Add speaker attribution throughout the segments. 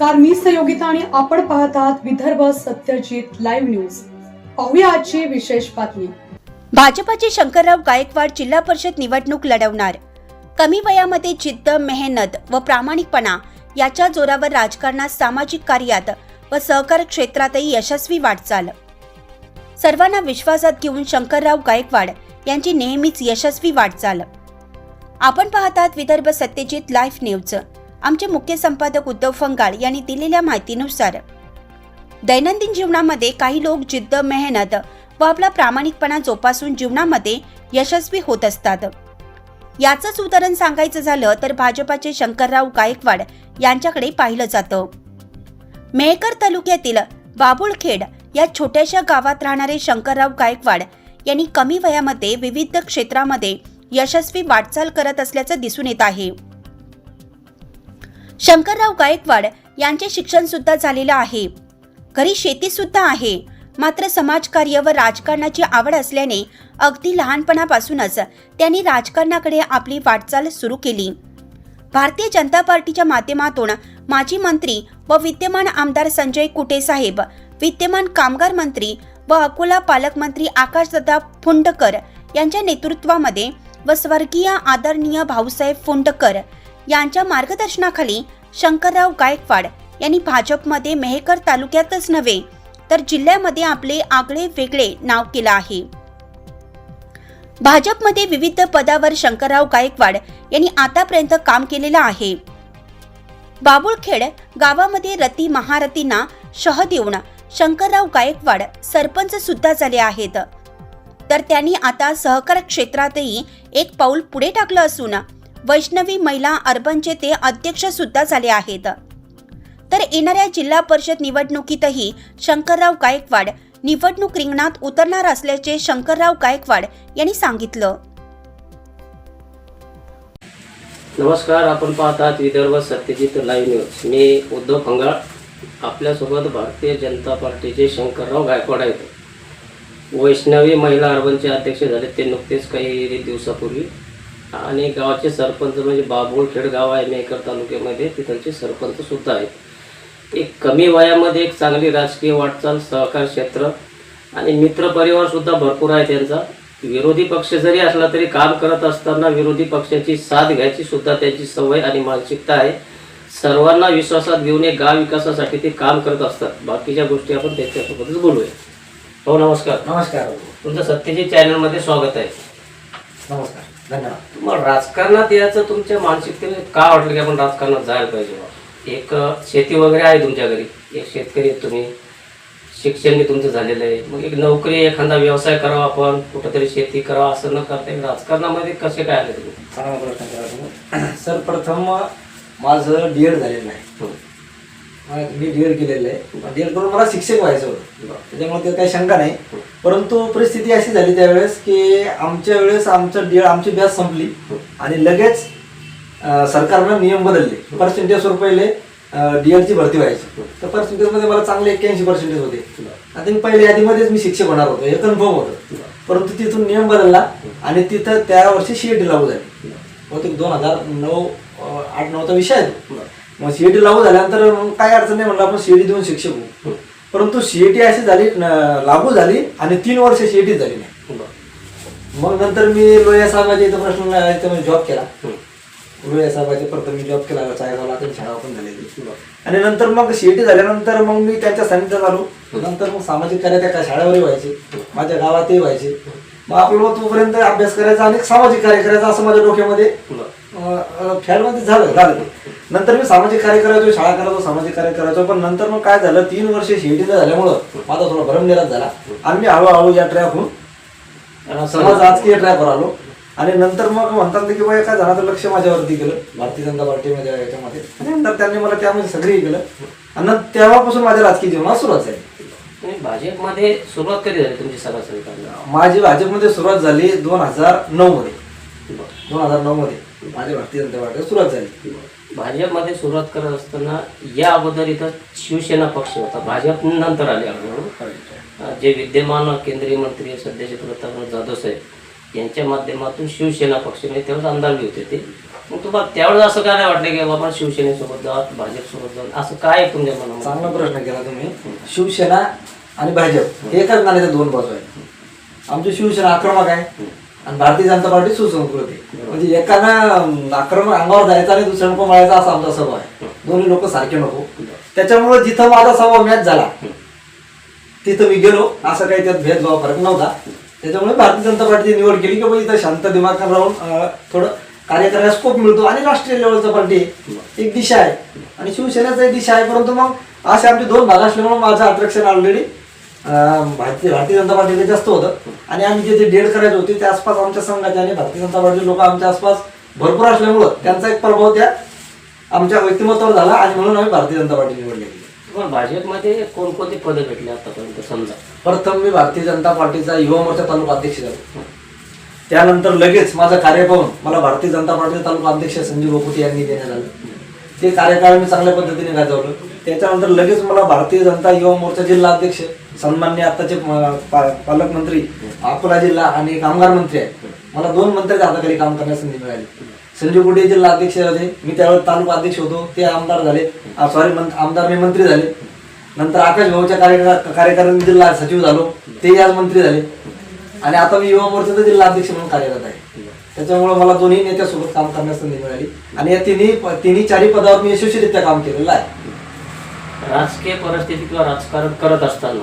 Speaker 1: नमस्कार मी सहयोगिता आणि आपण पाहत आहात विदर्भ सत्यजित लाईव्ह न्यूज. पाहूया आजची विशेष बातमी.
Speaker 2: भाजपाचे शंकरराव गायकवाड जिल्हा परिषद निवडणूक लढवणार. कमी वयामध्ये जिद्द मेहनत व प्रामाणिकपणा याच्या जोरावर राजकारणात सामाजिक कार्यात व सहकार क्षेत्रातही यशस्वी वाटचाल. सर्वांना विश्वासात घेऊन शंकरराव गायकवाड यांची नेहमीच यशस्वी वाटचाल. आपण पाहतात विदर्भ सत्यजित लाईव्ह न्यूज. आमचे मुख्य संपादक उद्धव फंगाळ यांनी दिलेल्या माहितीनुसार दैनंदिन जीवनामध्ये काही लोक जिद्द मेहनत व आपला प्रामाणिकपणा जोपासून जीवनामध्ये यशस्वी होत असतात. याचंच उदाहरण सांगायचं झालं तर भाजपाचे शंकरराव गायकवाड यांच्याकडे पाहिलं जातं. मेहकर तालुक्यातील बाबुळखेड या छोट्याशा गावात राहणारे शंकरराव गायकवाड यांनी कमी वयामध्ये विविध क्षेत्रामध्ये यशस्वी वाटचाल करत असल्याचं दिसून येत आहे. शंकरराव गायकवाड यांचे शिक्षण सुद्धा झालेलं आहे. घरी शेती सुद्धा आहे. मात्र समाजकार्य व राजकारणाची आवड असल्याने अगदी लहानपणापासूनच त्यांनी राजकारणाकडे आपली वाटचाल सुरू केली. भारतीय जनता पार्टीच्या माध्यमातून माजी मंत्री व विद्यमान आमदार संजय कुटे साहेब विद्यमान कामगार मंत्री व अकोला पालकमंत्री आकाशदादा फुंडकर यांच्या नेतृत्वामध्ये व स्वर्गीय आदरणीय भाऊसाहेब फुंडकर यांच्या मार्गदर्शनाखाली शंकरराव गायकवाड यांनी भाजपमध्ये मेहकर तालुक्यातच नव्हे तर जिल्ह्यामध्ये आपले आगळे वेगळे नाव केलं आहे. भाजपमध्ये विविध पदावर शंकरराव गायकवाड यांनी आतापर्यंत काम केलेलं आहे. बाबुळखेड गावामध्ये रती महारथींना शह देऊन शंकरराव गायकवाड सरपंच सुद्धा झाले आहेत. तर त्यांनी आता सहकार क्षेत्रातही एक पाऊल पुढे टाकलं असून वैष्णवी महिला अर्बनचे ते अध्यक्ष सुद्धा झाले आहेत. तर येणाऱ्या जिल्हा परिषद निवडणुकीतही शंकरराव गायकवाड निवडणूक रिंगणात उतरणार असल्याचे शंकरराव गायकवाड यांनी सांगितलं.
Speaker 3: नमस्कार आपण पाहतात विदर्भ सत्यजित लाईव्ह न्यूज. मी उद्धव फंगाळ आपल्यासोबत भारतीय जनता पार्टीचे शंकरराव गायकवाड आहेत. वैष्णवी महिला अर्बनचे अध्यक्ष झाले ते नुकतेच काही दिवसापूर्वी. आणि गावाचे सरपंच म्हणजे बाबुळखेड गाव आहे मेकर तालुक्यामध्ये तिथलचे सरपंच सुद्धा आहेत. एक कमी वयामध्ये एक चांगली राजकीय वाटचाल सहकार क्षेत्र आणि मित्र परिवार सुद्धा भरपूर आहे त्यांचा. विरोधी पक्ष जरी असला तरी काम करत असताना विरोधी पक्षाची साथ घ्यायची सुद्धा त्यांची सवय आणि मानसिकता आहे. सर्वांना विश्वासात घेऊन एक गाव विकासासाठी ते काम करत असतात. बाकीच्या गोष्टी आपण त्यांच्यासोबतच बोलूया. हो नमस्कार.
Speaker 4: नमस्कार.
Speaker 3: तुमचं सत्यजित चॅनलमध्ये स्वागत आहे.
Speaker 4: नमस्कार. धन्यवाद
Speaker 3: तुम्हाला राजकारणात यायचं तुमच्या मानसिकतेने का वाटलं की आपण राजकारणात जायला पाहिजे बा? एक शेती वगैरे आहे तुमच्या घरी. एक शेतकरी आहेत तुम्ही. शिक्षण बी तुमचं झालेलं आहे. मग एक नोकरी एखादा व्यवसाय करावा आपण. कुठंतरी शेती करावा असं न करता एक राजकारणामध्ये कसे काय आले तुम्ही?
Speaker 4: चांगला प्रश्न केला तुम्ही. सर्वप्रथम माझं डी एड झालेलं आहे. मग मी डी एड केलेलं आहे. डी एड करून मला शिक्षक व्हायचं होतं. त्याच्यामुळे ते काही शंका नाही. परंतु परिस्थिती अशी झाली त्यावेळेस की आमच्या वेळेस आमचं डी एड आमची बॅच संपली आणि लगेच सरकारनं नियम बदलले. पर्सेंटेजवर पहिले डी एडची भरती व्हायची. तर पर्सेंटेजमध्ये मला चांगले एक्क्याऐंशी पर्सेंटेज होते. आणि पहिल्या पहिले यादीमध्येच मी शिक्षक होणार होतो. हे कन्फर्म होतं. परंतु तिथून नियम बदलला आणि तिथं त्या वर्षी सीएटी लागू झाली. बहुतेक दोन हजार नऊ आठ नऊचा विषय आहे मग सीएटी लागू झाल्यानंतर मग काय अडचण नाही म्हणलं आपण सीएटी देऊन शिक्षक होऊ. परंतु सीएटी अशी झाली लागू झाली आणि तीन वर्ष सीएटी झाली नाही. मग नंतर मी लोया साहेबाच्या इथं प्रश्न जॉब केला. लोया साहेबाच्या प्रथम मी जॉब केला चाळीसगावला त्यांची शाळा पण झालेली आणि नंतर मग सीएटी झाल्यानंतर मग मी त्यांच्या सानिध्यात आलो नंतर मग सामाजिक कार्य त्या शाळेवरही व्हायचे. माझ्या गावातही व्हायचे. मग आपलं तोपर्यंत अभ्यास करायचा आणि सामाजिक कार्य करायचं असं माझ्या डोक्यामध्ये खेळमध्ये झालं झालं. नंतर मी सामाजिक कार्य करायचो शाळा करायचो सामाजिक कार्य करायचो पण नंतर मग काय झालं तीन वर्ष शेतीला झाल्यामुळं माझा थोडा भरमनिराश झाला. आणि मी हळूहळू या ट्रॅकहून समाज राजकीय ट्रॅकवर आलो. आणि नंतर मग म्हणतात की बाबा काय जणाचं लक्ष माझ्यावरती गेलं. भारतीय जनता पार्टीमध्ये याच्यामध्ये. आणि नंतर त्यांनी मला त्यामध्ये सगळी केलं. आणि तेव्हापासून माझ्या राजकीय जीवनात सुरुवात झाली.
Speaker 3: भाजपमध्ये सुरुवात कधी झाली तुमची सरासरी
Speaker 4: माझी भाजपमध्ये सुरुवात झाली दोन हजार नऊ मध्ये. दोन हजार नऊ मध्ये. माझ्या भारतीय जनता पार्टीला सुरुवात झाली.
Speaker 3: भाजपमध्ये सुरुवात करत असताना या अगोदर इथं शिवसेना पक्ष होता. भाजप नंतर आले आपण. जे विद्यमान केंद्रीय मंत्री सध्याचे प्रतापराव जाधव साहेब यांच्या माध्यमातून शिवसेना पक्ष म्हणजे तेव्हाच आमदार बी होते ते. मग तुम्हाला त्यावेळेस असं काय नाही वाटलं की बाबा शिवसेनेसोबत जाऊ भाजपसोबत जाऊ असं काय तुमच्या मनामध्ये?
Speaker 4: चांगला प्रश्न केला तुम्ही. शिवसेना आणि भाजप हे एकाच नाण्याच्या दोन बाजू आहेत. आमची शिवसेना आक्रमक आहे. आणि भारतीय जनता पार्टी सुसंस्कृती. म्हणजे एकाना आक्रमण आक्रमक अंगावर जायचा आणि दुसऱ्यानं पण मारायचा असा आमचा स्वभाव आहे. दोन्ही लोक सारखे नको. त्याच्यामुळे जिथं माझा स्वभाव मॅच झाला तिथं मी गेलो. असं काही त्यात भेदभाव फरक नव्हता. त्याच्यामुळे भारतीय जनता पार्टीची निवड केली की बाबा इथं शांत दिमाग राहून थोडं कार्य करायला स्कोप मिळतो आणि राष्ट्रीय लेवलचा पार्टी एक दिशा आहे. आणि शिवसेनेचा एक दिशा आहे परंतु मग असे आमचे दोन भाग असल्यामुळे माझं अट्रॅक्शन ऑलरेडी भारतीय भारतीय जनता पार्टीला जास्त होतं. आणि आम्ही जे जे डेड करायचे होते त्या आसपास आमच्या संघाचे आणि भारतीय जनता पार्टीचे लोक आमच्या आसपास भरपूर असल्यामुळं त्यांचा एक प्रभाव त्या आमच्या व्यक्तिमत्वावर झाला आणि म्हणून आम्ही भारतीय जनता पार्टी निवडली.
Speaker 3: तुम्हाला भाजपमध्ये कोणकोणती पदं भेटली आतापर्यंत समजा?
Speaker 4: प्रथम मी भारतीय जनता पार्टीचा युवा मोर्चा तालुका अध्यक्ष झालो. त्यानंतर लगेच माझं कार्य पाहून मला भारतीय जनता पार्टीचा तालुका अध्यक्ष संजीव बोकुटे यांनी देण्यात आलं. ते कार्यकाळ मी चांगल्या पद्धतीने गाजवलं. त्याच्यानंतर लगेच मला भारतीय जनता युवा मोर्चा जिल्हा अध्यक्ष सन्मान्य आताचे पालकमंत्री अकोला जिल्हा आणि कामगार मंत्री आहेत. मला दोन मंत्र्याच्या हाताखाली काम करण्यास संधी मिळाली. संजीव गुडे जिल्हा अध्यक्ष होते. मी त्यावेळेस तालुका अध्यक्ष होतो. ते आमदार झाले. सॉरी आमदार मी मंत्री झाले. नंतर आकाश भाऊच्या कार्यकारिणी जिल्हा सचिव झालो. तेही आज मंत्री झाले. आणि आता मी युवा मोर्चाचा जिल्हा अध्यक्ष म्हणून कार्यरत आहे. त्याच्यामुळे मला दोन्ही नेत्यासोबत काम करण्यास संधी मिळाली. आणि या तिन्ही तिन्ही चारही पदावर मी यशस्वीरित्या काम केलेलं आहे.
Speaker 3: राजकीय परिस्थिती किंवा राजकारण करत असताना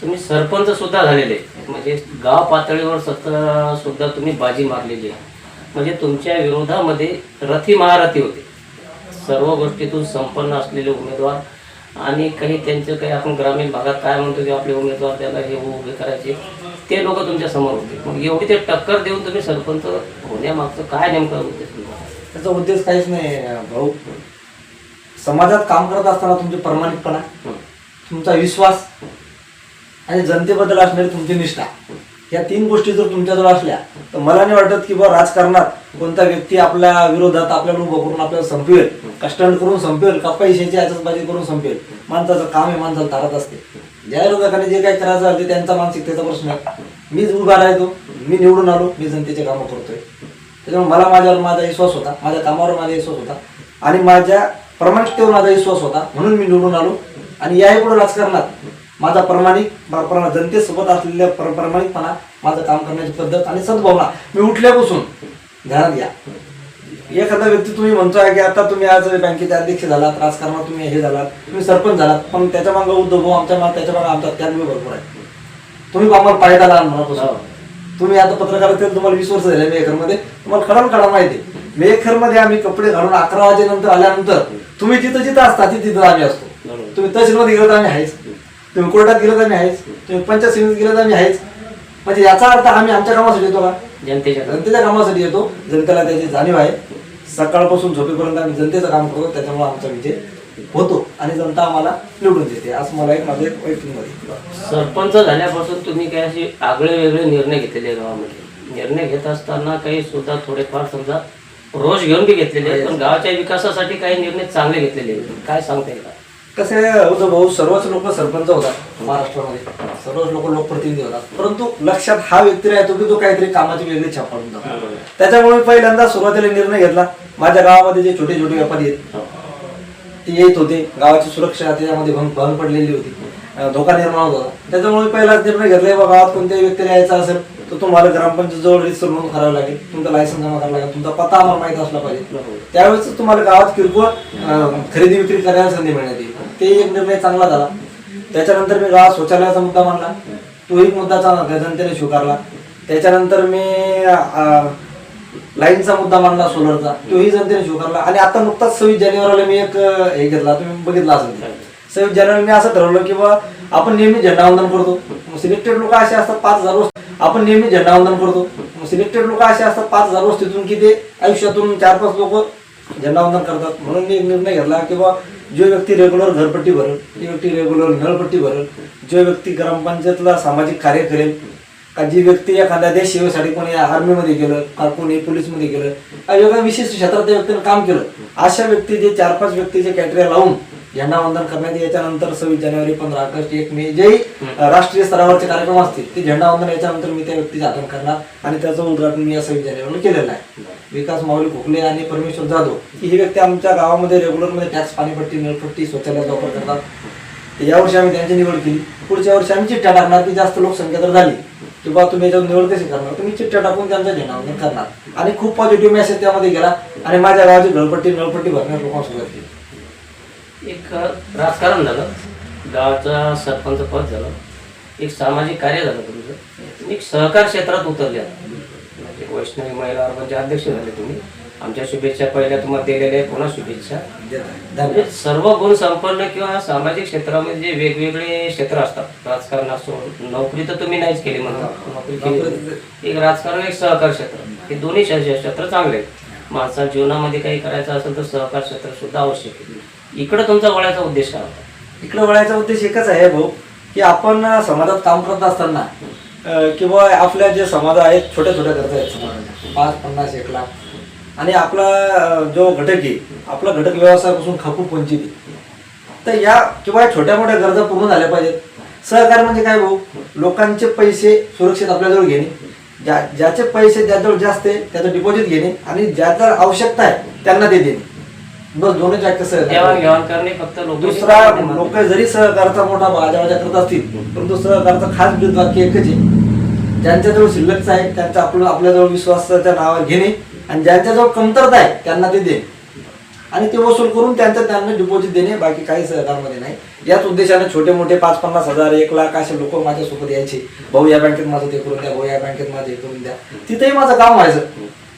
Speaker 3: तुम्ही सरपंच सुद्धा झालेले म्हणजे गाव पातळीवर सत्ता सुद्धा तुम्ही बाजी मारलेली आहे. म्हणजे तुमच्या विरोधामध्ये रथी महारथी होते. सर्व गोष्टीतून संपन्न असलेले उमेदवार आणि काही त्यांचं काही आपण ग्रामीण भागात काय म्हणतो की आपले उमेदवार त्याला हे उभे करायचे ते लोक तुमच्यासमोर होते. मग एवढी ते टक्कर देऊन तुम्ही सरपंच होण्यामागचं काय नेमकं उद्देश तुमचा?
Speaker 4: त्याचा उद्देश काहीच नाही भाऊ. समाजात काम करत असताना तुमचे प्रामाणिकपणा तुमचा विश्वास आणि जनतेबद्दल असणारी तुमची निष्ठा. या तीन गोष्टी जर तुमच्याजवळ असल्या तर मला नाही वाटत की बा राजकारणात कोणता व्यक्ती आपल्या विरोधात आपल्याकडून बघून आपल्याला संपवेल कष्टांड करून संपवेल का पैशाची आजबाजी करून संपेल माणसाचं काम हे माणसाला तारत असते. ज्या विरोधकाने जे काही करायचं आहे त्यांचा मानसिकतेचा प्रश्न आहे. मीच उभा राहतो मी निवडून आलो मी जनतेचे कामं करतोय. त्याच्यामुळे मला माझ्यावर माझा विश्वास होता माझ्या कामावर माझा विश्वास होता आणि माझ्या प्रामाणिकतेवर माझा विश्वास होता म्हणून मी निवडून आलो. आणि याही पुढे राजकारणात माझा प्रामाणिक प्र- प्र- जनतेसोबत असलेल्या प्र- प्रामाणिकपणा माझं काम करण्याची पद्धत आणि सद्भावना मी उठल्यापासून ध्यानात घ्या. एखादा व्यक्ती तुम्ही म्हणतोय की आता तुम्ही आज बँकेचे अध्यक्ष झालात राजकारणात तुम्ही हे झालात तुम्ही सरपंच झालात पण त्याच्या मागं उद्धव भाऊ आमच्या मागे त्याच्यामागे आमचा त्याग बी भरपूर आहे. तुम्ही आम्हाला पायदा लहान मनापासून. तुम्ही आता पत्रकार असेल तुम्हाला वीस वर्ष झाले मेकरमध्ये तुम्हाला खडाल खडा माहिती मेकरमध्ये आम्ही कपडे घालून अकरा वाजेनंतर आल्यानंतर तुम्ही जिथं जिथं असता तिथं आम्ही असतो. तुम्ही तहसीलमध्ये गेलो तर आम्ही आहेच. तुम्ही कोर्टात गेलो तर आम्ही आहेच. तुम्ही पंचायत समितीत गेलो तर आम्ही आहेच. म्हणजे याचा अर्थ आम्ही आमच्या कामासाठी येतो का?
Speaker 3: जनतेच्या
Speaker 4: जनतेच्या कामासाठी येतो. जनतेला त्याची जाणीव आहे. सकाळपासून झोपेपर्यंत आम्ही जनतेचं काम करतो. त्याच्यामुळे आमचा विजय होतो आणि जनता आम्हाला निवडून देते. असं मला एक माझं एक वैयक्तिक मत आहे.
Speaker 3: सरपंच झाल्यापासून तुम्ही काही असे आगळे वेगळे निर्णय घेतलेले आहे गावामध्ये. निर्णय घेत असताना काही सुद्धा थोडेफार समजा रोष घेऊन बी घेतलेले आहेत. पण गावाच्या विकासासाठी काही निर्णय चांगले घेतलेले आहेत. काय सांगता येईल? का?
Speaker 4: कसं उद्धव भाऊ सर्वच लोक सरपंच होतात महाराष्ट्रामध्ये. सर्वच लोक लोकप्रतिनिधी होतात. परंतु लक्षात हा व्यक्ती राहतो की तो काहीतरी कामाची वेगळी छाप पाडून जातो त्याच्यामुळे मी पहिल्यांदा सुरुवातीला निर्णय घेतला. माझ्या गावामध्ये जे छोटे छोटे व्यापारी आहेत ते येत होते. गावाची सुरक्षा त्याच्यामध्ये भंग भंग पडलेली होती. धोका निर्माण होत होता. त्याच्यामुळे मी पहिलाच निर्णय घेतला बाबा गावात कोणत्याही व्यक्तीला यायचं असेल तर तुम्हाला ग्रामपंचायत जवळ रजिस्टर नोंद करावं लागेल. तुमचा लायसन्स जमा करावं लागेल. तुमचा पत्ता आम्हाला माहीत असला पाहिजे. त्यावेळेस तुम्हाला गावात किरकोळ खरेदी विक्री करायला संधी मिळण्यात येईल. ते एक निर्णय चांगला झाला. त्याच्यानंतर मी गावात शौचालयाचा मुद्दा मांडला. तो एक मुद्दा चांगला जनतेने स्वीकारला. त्याच्यानंतर मी लाईनचा मुद्दा मांडला सोलरचा. तोही जनतेने स्वीकारला. आणि आता नुकताच सव्वीस जानेवारीला मी एक हे घेतला तुम्ही बघितला असेल सव्वीस जानेवारी मी असं ठरवलं की बा आपण नेहमी झेंडावंदन करतो. सिलेक्टेड लोक असे असतात पाच हजार वर्ष आपण नेहमी झेंडावंदन करतो. सिलेक्टेड लोक असे असतात पाच हजार वर्ष तिथून की ते आयुष्यातून चार पाच लोक झेंडावंदन करतात. म्हणून मी एक निर्णय घेतला की बा जो व्यक्ती रेग्युलर घरपट्टी भरेल ती व्यक्ती रेग्युलर नळपट्टी भरेल जो व्यक्ती ग्रामपंचायतला सामाजिक कार्य करेल का जी व्यक्ती एखाद्या देश सेवेसाठी कोणी आर्मीमध्ये गेलं का कोणी पोलीसमध्ये गेलं का वेगळ्या विशिष्ट क्षेत्रात त्या व्यक्तीने काम केलं अशा व्यक्ती जे चार पाच व्यक्तीचे कॅटेरिया लावून झेंडावंदन करण्यात याच्यानंतर सव्वीस जानेवारी पंधरा ऑगस्ट एक मे जे राष्ट्रीय स्तरावरचे कार्यक्रम असतील ते झेंडावंदन याच्यानंतर मी त्या व्यक्तीचे आदर करणार आणि त्याचं उद्घाटन मी या सव्वीस जानेवारीला केलेलं आहे. विकास माऊली खोकले आणि परमेश्वर जाधव ही व्यक्ती आमच्या गावामध्ये रेग्युलरमध्ये टॅक्स पाणीपट्टी नळपट्टी शौचालयाचा वापर करतात. तर यावर्षी आम्ही त्यांची निवड केली. पुढच्या वर्षी आम्ही चिठ्ठ्या टाकणार की जास्त लोकसंख्या तर झाली. की बा तुम्ही याच्यावर निवड कशी करणार? तुम्ही चिठ्ठ्या टाकून त्यांचा घेणार करणार. आणि खूप पॉझिटिव्ह मेसेज त्यामध्ये गेला. आणि माझ्या गावाची घरपट्टी नळपट्टी भरण्यास लोकांना सुरुवात केली.
Speaker 3: एक राजकारण झालं. गावाचं सरपंच पद झालं. एक सामाजिक कार्य झालं तुमचं. एक सहकार क्षेत्रात उतरले आता. वैष्णवी महिला अर्बनचे अध्यक्ष झाले तुम्ही. आमच्या शुभेच्छा पहिल्या तुम्हाला दिलेल्या आहेत. पुन्हा शुभेच्छा. म्हणजे
Speaker 4: धन्यवाद.
Speaker 3: सर्व गुण संपन्न किंवा सामाजिक क्षेत्रामध्ये जे वेगवेगळे क्षेत्र असतात राजकारण असो नोकरी तर तुम्ही नाहीच केली म्हणा नोकरी केली. एक राजकारण एक सहकार क्षेत्र. हे दोन्ही क्ष- क्षेत्र चांगले आहेत. माणसा जीवनामध्ये काही करायचं असेल तर सहकार क्षेत्र सुद्धा आवश्यक आहे. इकडे तुमचा वळायचा उद्देश काय होता?
Speaker 4: इकडे वळायचा उद्देश एकच आहे भाऊ की आपण समाजात काम करत असताना अं, किंवा आपल्या जे समाज आहेत छोट्या छोट्या गरजा आहेत समाजाच्या पाच पन्नास एक लाख. आणि आपला अं, जो घटक आहे आपला घटक व्यवसायापासून खपूप वंचित आहे. तर या किंवा या छोट्या मोठ्या गरजा पूर्ण झाल्या पाहिजेत. सहकार म्हणजे काय भाऊ? लोकांचे पैसे सुरक्षित आपल्याजवळ घेणे. ज्या ज्याचे पैसे ज्याजवळ जास्त आहे त्याचं डिपॉझिट घेणे. आणि ज्याचा आवश्यकता आहे त्यांना ते देणे. बस सहकार
Speaker 3: घेवाण करणे फक्त लोक
Speaker 4: दुसरा लोक जरी सहकारचा मोठा बाजावाजा करत असतील परंतु सहकारचं खास ब्रीद वाक्य एकच आहे. ज्यांच्याजवळ शिल्लकचं आहे त्यांचा आपलं आपल्याजवळ विश्वासाच्या नावावर घेणे. आणि ज्यांच्याजवळ कमतरता आहे त्यांना ते देणे. आणि ते वसूल करून त्यांचं त्यांना डिपॉझिट देणे बाकी काही सहकारमध्ये नाही. याच उद्देशाने छोटे मोठे पाच पन्नास हजार एक लाख असे लोक माझ्यासोबत यायचे. भाऊ या बँकेत माझं ते करून द्या भाऊ या बँकेत माझं हे करून द्या. तिथेही माझं काम व्हायचं.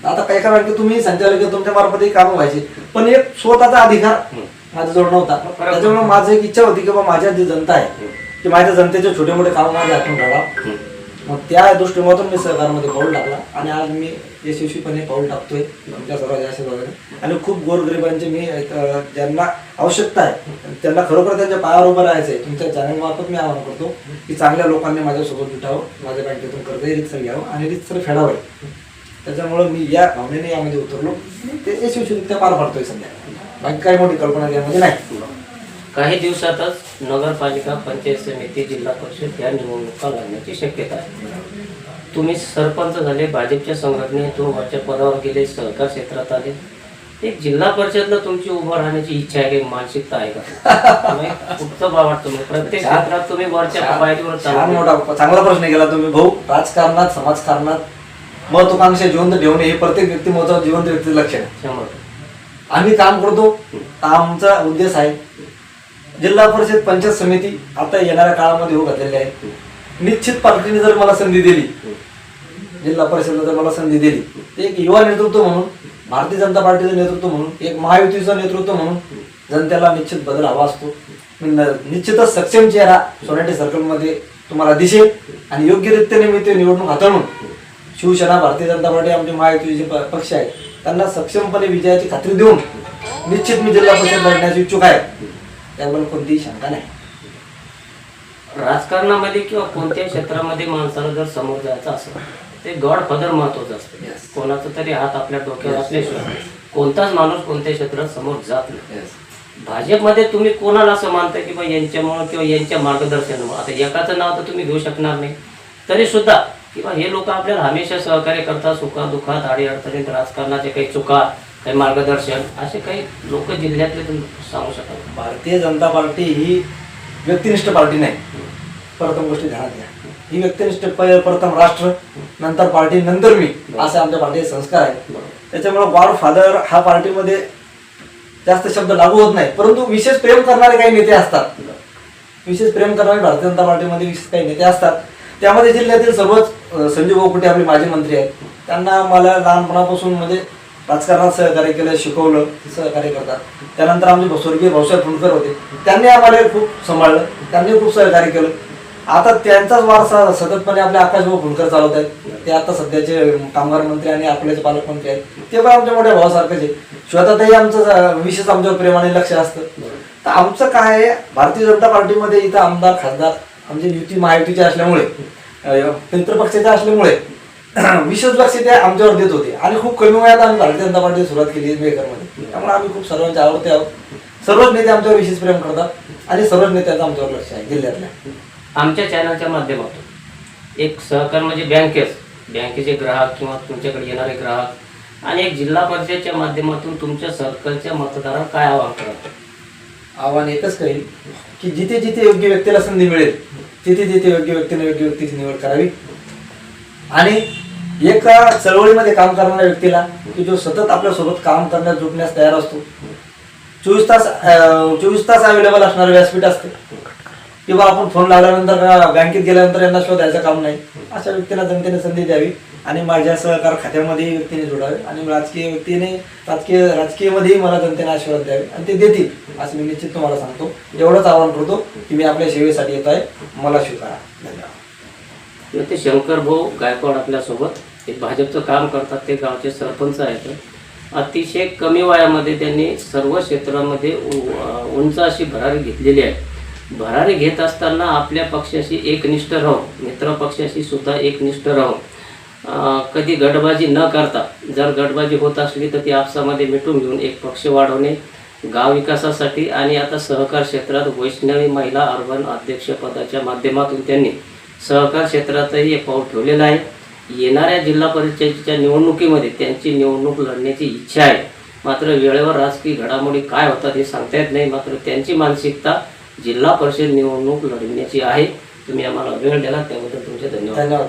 Speaker 4: आता काही का बँकेत तुम्ही संचालक तुमच्या मार्फतही काम व्हायचे. पण एक स्वतःचा अधिकार माझ्याजवळ नव्हता. त्याच्यामुळे माझं एक इच्छा होती की बा माझ्या जी जनता आहे की माझ्या जनतेचे छोटे मोठे काम माझ्या हातून घडावं मग त्या दृष्टिकोनातून मी सहकारमध्ये पाऊल टाकला आणि आज मी यशस्वीपणे पाऊल टाकतोय आमच्या सर्वांच्या आशीर्वादाने. आणि खूप गोरगरिबांचे मी ज्यांना आवश्यकता आहे त्यांना खरोखर त्यांच्या पायावर उभं राहायचं आहे तुमच्या चॅनल मार्फत मी आवाहन करतो की चांगल्या लोकांनी माझ्यासोबत जुटावं माझ्या बँकेतून कर्जही रितसर घ्यावं आणि रितसर फेडावं. त्याच्यामुळं मी या भावनेने यामध्ये उतरलो. ते यशस्वीरित्या पार पाडतोय सध्या. बाकी काही मोठी कल्पना त्यामध्ये नाही.
Speaker 3: काही दिवसातच नगरपालिका पंचायत समिती जिल्हा परिषद या निवडणुका लागण्याची शक्यता आहे. तुम्ही सरपंच झाले भाजपच्या संघटनेतून वरच्या पदावर गेले सहकार क्षेत्रात आले. एक जिल्हा परिषदला तुमची उभं राहण्याची इच्छा आहे मानसिकता आहे का? भाव वाटतं प्रत्येक. क्षेत्रात तुम्ही वरच्या पायरीवर
Speaker 4: चांगला प्रश्न केला तुम्ही. भाऊ राजकारणात समाजकारणात महत्वाकांक्षा जिवंत ठेवणे हे प्रत्येक व्यक्तिमत्वाचं जिवंत व्यक्तीचं लक्षण आहे. आम्ही काम करतो आमचा उद्देश आहे. जिल्हा परिषद पंचायत समिती आता येणाऱ्या काळामध्ये होऊ घातलेली आहे. निश्चित पार्टीने जर मला संधी दिली जिल्हा परिषदला जर मला संधी दिली एक युवा नेतृत्व म्हणून भारतीय जनता पार्टीचं नेतृत्व म्हणून एक महायुतीचं नेतृत्व म्हणून जनतेला निश्चित बदल हवा असतो. निश्चितच सक्षम चेहरा सोनाटी सर्कलमध्ये तुम्हाला दिसेल आणि योग्य रीतीने मी ते निवडणूक हाताळून शिवसेना भारतीय जनता पार्टी आमचे महायुतीचे जे पक्ष आहेत. त्यांना सक्षमपणे विजयाची खात्री देऊन निश्चित मी जिल्हा परिषद लढण्याची इच्छुक आहे. त्याबद्दल कोणतीही शंका नाही.
Speaker 3: राजकारणामध्ये किंवा कोणत्याही क्षेत्रामध्ये माणसाला जर समोर जायचं असेल ते गॉड फादर महत्वाचं असतं. कोणाचा तरी हात आपल्या डोक्यावर असल्याशिवाय कोणताच माणूस कोणत्याही क्षेत्रात समोर जात नाही. भाजपमध्ये तुम्ही कोणाला असं मानता की बा यांच्यामुळं किंवा यांच्या मार्गदर्शनामुळे? आता एकाचं नाव तर तुम्ही घेऊ शकणार नाही. तरी सुद्धा किंवा हे लोक आपल्याला हमेशा सहकार्य करतात सुखा दुःखात आडी अडचणीत राजकारणाचे काही चुका काही मार्गदर्शन असे काही लोक जिल्ह्यातले तुम्ही सांगू शकाल?
Speaker 4: भारतीय जनता पार्टी ही व्यक्तिनिष्ठ पार्टी नाही. प्रथम गोष्टी ध्यानात घ्या. ही व्यक्तिनिष्ठ प्रथम राष्ट्र नंतर पार्टी नंतर मी असे आमच्या पार्टीचे संस्कार आहेत. त्याच्यामुळे गॉड फादर हा पार्टीमध्ये जास्त शब्द लागू होत नाही. परंतु विशेष प्रेम करणारे काही नेते असतात. विशेष प्रेम करणारे भारतीय जनता पार्टीमध्ये विशेष काही नेते असतात. त्यामध्ये जिल्ह्यातील सर्वच संजीव कुठे आपले माजी मंत्री आहेत. त्यांना मला लहानपणापासून म्हणजे राजकारणात सहकार्य केलं शिकवलं सहकार्य करतात. त्यानंतर आमचे स्वर्गीय भाऊसाहेब फुंडकर होते. त्यांनी आम्हाला खूप सांभाळलं त्यांनी खूप सहकार्य केलं. आता त्यांचाच वारसा सततपणे आपले आकाशभाऊ फुंडकर चालवत आहेत. ते आता सध्याचे कामगार मंत्री आणि आपल्याचे पालकमंत्री आहेत. ते पण आमच्या मोठ्या भावासारखेच आहे स्वतःतही आमचं विशेष आमच्यावर प्रेमाने लक्ष असतं. तर आमचं काय आहे भारतीय जनता पार्टीमध्ये इथं आमदार खासदार आमचे युती महायुतीचे असल्यामुळे मित्रपक्षाच्या असल्यामुळे विशेष लक्ष ते आमच्यावर देत होते. आणि खूप कमी वयात आम्ही भारतीय जनता पार्टी सुरुवात केली मेकरमध्ये त्यामुळे आम्ही खूप सर्वांचे आवडते आहोत. सर्वच नेते आमच्यावर विशेष प्रेम करतात आणि सर्वच नेत्यांचं आमच्यावर लक्ष आहे जिल्ह्यातल्या.
Speaker 3: आमच्या चॅनलच्या माध्यमातून एक सहकार म्हणजे बँकेस. बँकेचे ग्राहक किंवा तुमच्याकडे येणारे ग्राहक आणि एक जिल्हा परिषदेच्या माध्यमातून तुमच्या सर्कलच्या मतदारांना काय आवाहन करा
Speaker 4: आव्हान एकच करेल की जिथे जिथे योग्य व्यक्तीला संधी मिळेल तिथे तिथे योग्य व्यक्तीने योग्य व्यक्तीची निवड करावी. आणि एका चळवळीमध्ये काम करणाऱ्या व्यक्तीला की जो सतत आपल्यासोबत काम करण्यास जुटण्यास तयार असतो. चोवीस तास चोवीस तास अवेलेबल असणारं व्यासपीठ असते. किंवा आपण फोन लावल्यानंतर बँकेत गेल्यानंतर यांना शोधायचं काम नाही. अशा व्यक्तीला जनतेने संधी द्यावी. आणि माझ्या सहकार खात्यामध्ये व्यक्तीने जोडावे आणि राजकीय व्यक्तीने राजकीय राजकीयमध्येही मला जनतेने आशीर्वाद द्यावे आणि ते देतील असं मी निश्चित तुम्हाला सांगतो. एवढंच आवाहन करतो की मी आपल्या सेवेसाठी येत आहे. मला स्वीकारा. धन्यवाद.
Speaker 3: ते शंकर भाऊ गायकवाड आपल्यासोबत. ते भाजपचं काम करतात ते गावचे सरपंच आहेत. अतिशय कमी वयामध्ये त्यांनी सर्व क्षेत्रामध्ये उंच अशी भरारी घेतलेली आहे. भरारी घेत असताना आपल्या पक्षाशी एकनिष्ठ राहून मित्र पक्षाशी सुद्धा एकनिष्ठ राहून कधी गटबाजी न करता जर गटबाजी होत असली तर ती आपसामध्ये मिटून घेऊन एक पक्ष वाढवणे गाव विकासासाठी आणि आता सहकार क्षेत्रात वैष्णवी महिला अर्बन अध्यक्षपदाच्या माध्यमातून त्यांनी सहकार क्षेत्रातही एक पाऊल ठेवलेलं आहे. येणाऱ्या जिल्हा परिषदेच्या निवडणुकीमध्ये त्यांची निवडणूक लढण्याची इच्छा आहे. मात्र वेळेवर राजकीय घडामोडी काय होतात हे सांगता येत नाही. मात्र त्यांची मानसिकता जिल्हा परिषद निवडणूक लढविण्याची आहे. तुम्ही आम्हाला वेळ दिला त्याबद्दल तुमचे धन्यवाद.
Speaker 4: धन्यवाद.